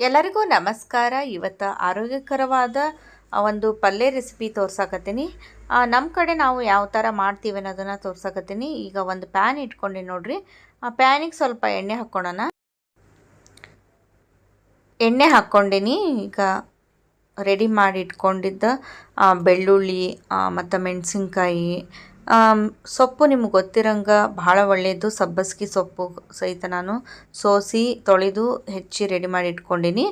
ಎಲ್ಲರಿಗೂ ನಮಸ್ಕಾರ. ಇವತ್ತು ಆರೋಗ್ಯಕರವಾದ ಒಂದು ಪಲ್ಯ ರೆಸಿಪಿ ತೋರ್ಸಾಕತ್ತೀನಿ. ನಮ್ಮ ಕಡೆ ನಾವು ಯಾವ ಥರ ಮಾಡ್ತೀವಿ ಅನ್ನೋದನ್ನು ತೋರ್ಸಾಕತ್ತೀನಿ. ಈಗ ಒಂದು ಪ್ಯಾನ್ ಇಟ್ಕೊಂಡು ನೋಡಿರಿ. ಆ ಪ್ಯಾನಿಗೆ ಸ್ವಲ್ಪ ಎಣ್ಣೆ ಹಾಕ್ಕೊಳ್ಳೋಣ ಎಣ್ಣೆ ಹಾಕ್ಕೊಂಡಿನಿ. ಈಗ ರೆಡಿ ಮಾಡಿ ಇಟ್ಕೊಂಡಿದ್ದ ಬೆಳ್ಳುಳ್ಳಿ ಮತ್ತು ಮೆಣಸಿನ್ಕಾಯಿ ಸೊಪ್ಪು ನಿಮ್ಗೆ ಗೊತ್ತಿರಂಗ, ಭಾಳ ಒಳ್ಳೆಯದು ಸಬ್ಬಸ್ಗಿ ಸೊಪ್ಪು ಸಹಿತ ನಾನು ಸೋಸಿ, ತೊಳೆದು, ಹೆಚ್ಚಿ ರೆಡಿ ಮಾಡಿ ಇಟ್ಕೊಂಡಿನಿ.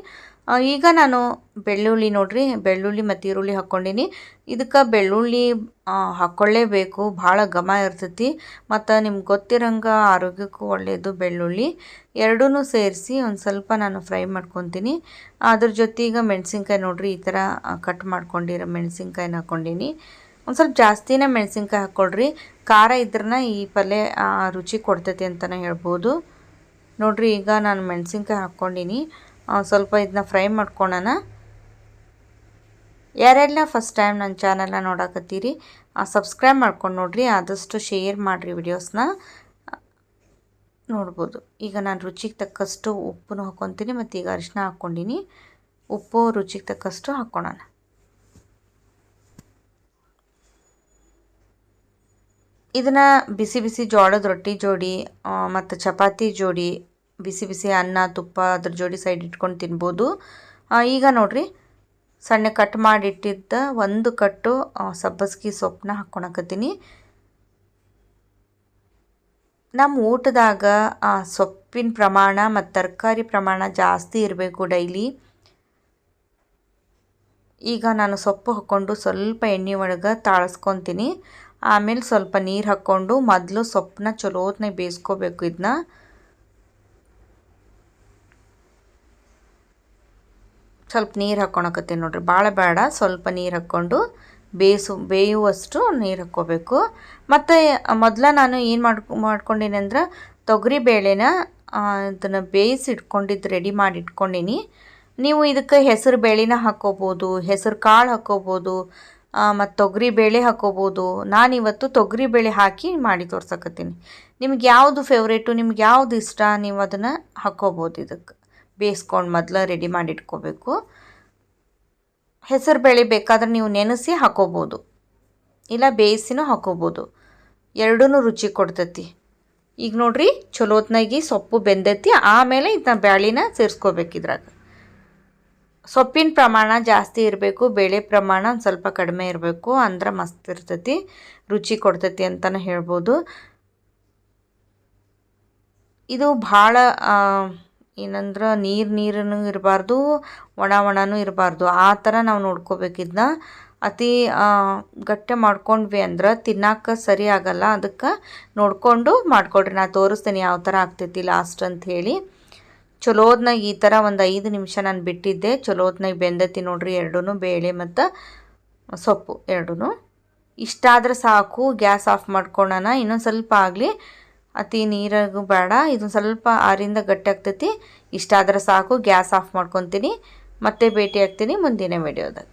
ಈಗ ನಾನು ಬೆಳ್ಳುಳ್ಳಿ ನೋಡ್ರಿ, ಬೆಳ್ಳುಳ್ಳಿ ಮತ್ತು ಈರುಳ್ಳಿ ಹಾಕ್ಕೊಂಡಿನಿ. ಇದಕ್ಕೆ ಬೆಳ್ಳುಳ್ಳಿ ಹಾಕ್ಕೊಳ್ಳೇಬೇಕು ಭಾಳ ಘಮ ಇರ್ತೈತಿ. ಮತ್ತು ನಿಮ್ಗೆ ಗೊತ್ತಿರಂಗ ಆರೋಗ್ಯಕ್ಕೂ ಒಳ್ಳೆಯದು ಬೆಳ್ಳುಳ್ಳಿ. ಎರಡೂ ಸೇರಿಸಿ ಒಂದು ಸ್ವಲ್ಪ ನಾನು ಫ್ರೈ ಮಾಡ್ಕೊತೀನಿ. ಅದ್ರ ಜೊತೆ ಈಗ ಮೆಣಸಿನ್ಕಾಯಿ ನೋಡ್ರಿ, ಈ ಥರ ಕಟ್ ಮಾಡ್ಕೊಂಡಿರೋ ಮೆಣಸಿನ್ಕಾಯಿನ ಹಾಕ್ಕೊಂಡಿನಿ ಒಂದು ಸ್ವಲ್ಪ ಜಾಸ್ತಿನೇ ಮೆಣಸಿನ್ಕಾಯಿ ಹಾಕ್ಕೊಳ್ರಿ ಖಾರ ಇದ್ರನ್ನ ಈ ಪಲ್ಯ ರುಚಿ ಕೊಡ್ತೈತಿ ಅಂತಲೇ ಹೇಳ್ಬೋದು. ನೋಡಿರಿ, ಈಗ ನಾನು ಮೆಣಸಿನ್ಕಾಯಿ ಹಾಕ್ಕೊಂಡಿನಿ ಸ್ವಲ್ಪ ಇದನ್ನ ಫ್ರೈ ಮಾಡ್ಕೊಳೋಣ. ಯಾರೆಲ್ಲ ಫಸ್ಟ್ ಟೈಮ್ ನನ್ನ ಚಾನಲ್ನ ನೋಡಕತ್ತೀರಿ ಸಬ್ಸ್ಕ್ರೈಬ್ ಮಾಡ್ಕೊಂಡು ನೋಡಿರಿ. ಆದಷ್ಟು ಶೇರ್ ಮಾಡಿರಿ ವಿಡಿಯೋಸ್ನ ನೋಡ್ಬೋದು. ಈಗ ನಾನು ರುಚಿಗೆ ತಕ್ಕಷ್ಟು ಉಪ್ಪನ್ನು ಹಾಕ್ಕೊತೀನಿ ಮತ್ತು ಈಗ ಅರಿಶಿನ ಹಾಕ್ಕೊಂಡಿನಿ ಉಪ್ಪು ರುಚಿಗೆ ತಕ್ಕಷ್ಟು ಹಾಕ್ಕೊಳೋಣ ಇದನ್ನು ಬಿಸಿ ಬಿಸಿ ಜೋಳದ ರೊಟ್ಟಿ ಜೋಡಿ ಮತ್ತು ಚಪಾತಿ ಜೋಡಿ, ಬಿಸಿ ಬಿಸಿ ಅನ್ನ, ತುಪ್ಪ ಅದ್ರ ಜೋಡಿ ಸೈಡ್ ಇಟ್ಕೊಂಡು ತಿನ್ಬೋದು. ಈಗ ನೋಡ್ರಿ, ಸಣ್ಣ ಕಟ್ ಮಾಡಿಟ್ಟಿದ್ದ ಒಂದು ಕಟ್ಟು ಸಬ್ಬಸ್ಗಿ ಸೊಪ್ಪನ್ನ ಹಾಕ್ಕೊಳಕತ್ತೀನಿ ನಮ್ಮ ಊಟದಾಗ ಸೊಪ್ಪಿನ ಪ್ರಮಾಣ ಮತ್ತು ತರಕಾರಿ ಪ್ರಮಾಣ ಜಾಸ್ತಿ ಇರಬೇಕು ಡೈಲಿ. ಈಗ ನಾನು ಸೊಪ್ಪು ಹಾಕ್ಕೊಂಡು ಸ್ವಲ್ಪ ಎಣ್ಣೆ ಒಳಗೆ ತಾಳಸ್ಕೊತೀನಿ. ಆಮೇಲೆ ಸ್ವಲ್ಪ ನೀರು ಹಾಕ್ಕೊಂಡು ಮೊದಲು ಸೊಪ್ಪನ್ನ ಚಲೋತ್ನಾಗ ಬೇಯಿಸ್ಕೋಬೇಕು ಇದನ್ನ ಸ್ವಲ್ಪ ನೀರು ಹಾಕ್ಕೊಳಕತ್ತೀನಿ ನೋಡ್ರಿ ಭಾಳ ಬೇಡ ಸ್ವಲ್ಪ ನೀರು ಹಾಕ್ಕೊಂಡು ಬೇಯಿಸು, ಬೇಯುವಷ್ಟು ನೀರು ಹಾಕ್ಕೋಬೇಕು. ಮತ್ತು ಮೊದಲ ನಾನು ಏನು ಮಾಡ್ಕೊ ಮಾಡ್ಕೊಂಡೀನಿ ಅಂದ್ರೆ ತೊಗರಿ ಬೇಳೆನ ಅದನ್ನು ಬೇಯಿಸಿ ಇಟ್ಕೊಂಡಿದ್ದು ರೆಡಿ ಮಾಡಿ ಇಟ್ಕೊಂಡೀನಿ. ನೀವು ಇದಕ್ಕೆ ಹೆಸರು ಬೇಳೆನ ಹಾಕ್ಕೋಬೋದು ಹೆಸರು ಕಾಳು ಹಾಕ್ಕೋಬೋದು ಮತ್ತು ತೊಗರಿ ಬೇಳೆ ಹಾಕ್ಕೋಬೋದು ನಾನಿವತ್ತು ತೊಗರಿ ಬೇಳೆ ಹಾಕಿ ಮಾಡಿ ತೋರ್ಸಕತ್ತೀನಿ. ನಿಮ್ಗೆ ಯಾವುದು ಫೇವ್ರೇಟು ನಿಮ್ಗೆ ಯಾವುದು ಇಷ್ಟ, ನೀವು ಅದನ್ನು ಹಾಕೋಬೋದು ಇದಕ್ಕೆ ಬೇಯಿಸ್ಕೊಂಡು ಮೊದಲು ರೆಡಿ ಮಾಡಿ ಇಟ್ಕೋಬೇಕು. ಹೆಸರು ಬೇಳೆ ಬೇಕಾದ್ರೆ ನೀವು ನೆನೆಸಿ ಹಾಕೋಬೋದು. ಇಲ್ಲ ಬೇಯಿಸಿನೂ ಹಾಕೋಬೋದು. ಎರಡೂ ರುಚಿ ಕೊಡ್ತೈತಿ. ಈಗ ನೋಡ್ರಿ, ಚಲೋತ್ನಾಗಿ ಸೊಪ್ಪು ಬೆಂದೈತಿ, ಆಮೇಲೆ ಇದನ್ನ ಬ್ಯಾಳಿನ ಸೇರಿಸ್ಕೋಬೇಕು ಇದ್ರಾಗ. ಸೊಪ್ಪಿನ ಪ್ರಮಾಣ ಜಾಸ್ತಿ ಇರಬೇಕು, ಬೇಳೆ ಪ್ರಮಾಣ ಸ್ವಲ್ಪ ಕಡಿಮೆ ಇರಬೇಕು, ಅಂದ್ರೆ ಮಸ್ತ್ ಇರ್ತೈತಿ, ರುಚಿ ಕೊಡ್ತೈತಿ ಅಂತಲೇ ಹೇಳ್ಬೋದು. ಇದು ಭಾಳ ಏನಂದ್ರೆ ನೀರು ನೀರನ್ನು ಇರಬಾರ್ದು, ಒಣ ಒಣನೂ ಇರಬಾರ್ದು, ಆ ಥರ ನಾವು ನೋಡ್ಕೋಬೇಕಿದ್ನ ಅತಿ ಗಟ್ಟೆ ಮಾಡ್ಕೊಂಡ್ವಿ ಅಂದ್ರೆ ತಿನ್ನಕ್ಕೆ ಸರಿ ಆಗಲ್ಲ, ಅದಕ್ಕೆ ನೋಡಿಕೊಂಡು ಮಾಡ್ಕೊಳ್ರಿ ನಾನು ತೋರಿಸ್ತೀನಿ ಯಾವ ಥರ ಆಗ್ತೈತಿ ಲಾಸ್ಟ್ ಅಂತ ಹೇಳಿ. ಚಲೋದ್ನಾಗ ಈ ಥರ ಒಂದು ಐದು ನಿಮಿಷ ನಾನು ಬಿಟ್ಟಿದ್ದೆ. ಚಲೋದ್ನಾಗ ಬೆಂದತಿ ನೋಡ್ರಿ ಎರಡೂ ಬೇಳೆ ಮತ್ತು ಸೊಪ್ಪು ಎರಡೂ ಇಷ್ಟಾದ್ರೆ ಸಾಕು, ಗ್ಯಾಸ್ ಆಫ್ ಮಾಡ್ಕೊಳ್ಳೋಣ ಇನ್ನೊಂದು ಸ್ವಲ್ಪ ಆಗಲಿ, ಅತಿ ನೀರಾಗೂ ಬೇಡ. ಇದು ಸ್ವಲ್ಪ ಆರಿಂದ ಗಟ್ಟಿ ಆಗ್ತೈತಿ. ಇಷ್ಟಾದ್ರೆ ಸಾಕು, ಗ್ಯಾಸ್ ಆಫ್ ಮಾಡ್ಕೊತೀನಿ. ಮತ್ತೆ ಭೇಟಿ ಆಗ್ತೀನಿ ಮುಂದಿನ ವಿಡಿಯೋದಾಗ